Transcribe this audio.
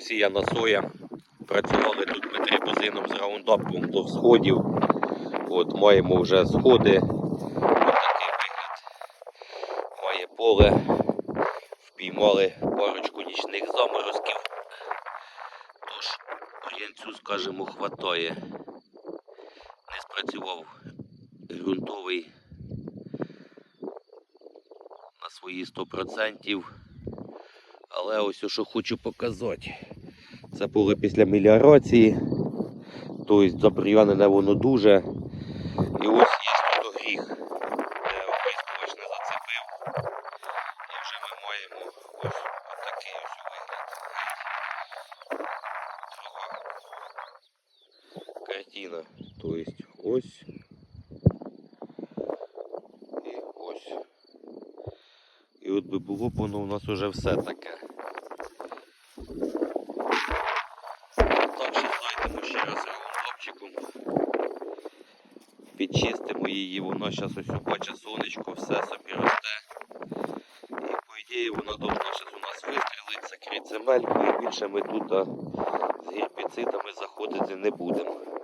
посіяна соя. Працювали тут ми трибузином з раундапом до всходів. От маємо вже сходи. Отакий вигляд. Має поле. Впіймали парочку нічних заморозків. Тож, паянцю, скажімо, хватає. Не спрацював ґрунтовий на свої 100%. Але ось що хочу показати. Це поле після меліорації. Тобто забур'янене воно дуже. І ось є тут гріх, де оприскувач не зацепив. І вже ми маємо ось ось вигляд. Картина. Тобто ось. І ось. І от би було б воно у нас уже все таке. Підчистимо її, воно зараз ось бачить сонечко, все собі росте. І по ідеї воно добре зараз у нас вистрілить, закрить земельку і більше ми тут з гербіцидами заходити не будемо.